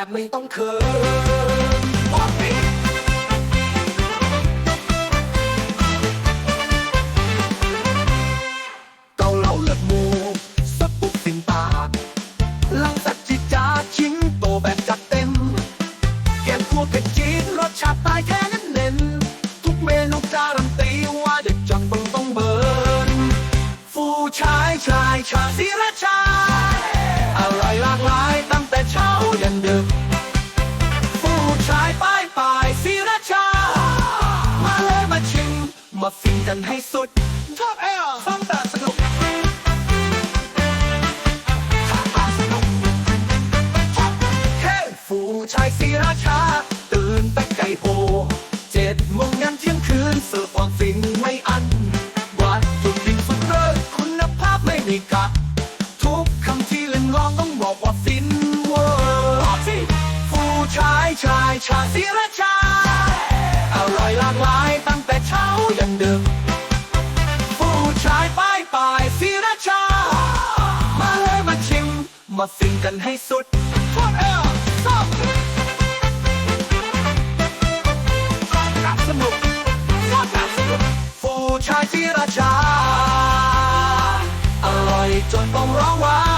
แบบไม่ต้องเคินพอปีเกาเหลาเลือดหมูสปุกสินปากลังสัตจิจาชิงโตแบบจัดเต็ม แกงคั่วเผ็ดจี๊ดรสชาติตายแท้เน้นๆทุกเมนูการันตีว่าเด็ดจังบิ่งต้องเบิร์นฟูชายชายชาสีราชา มมาฟินกันให้สุดชอบแอลฟังแต่สนุกชอบแต่สนุกชอบแค่ฟูชายสีราชา ตื่นแต่ไก่โฮเจ็ดโมงยันเที่ยงคืนเสิร์ฟความฟินไม่อันวัตถุดิบสุดเลิศคุณภาพไม่มีกักทุกคำที่เล่นลองต้องบอกว่าฟินเวอร์ฟูชายชายชาสีรา มาฟินกันให้สุดทอดเอลซอบชอบกับสนุกชอบกับสนุกฟูชายสีราชา อร่อยจนต้องร้องว้าว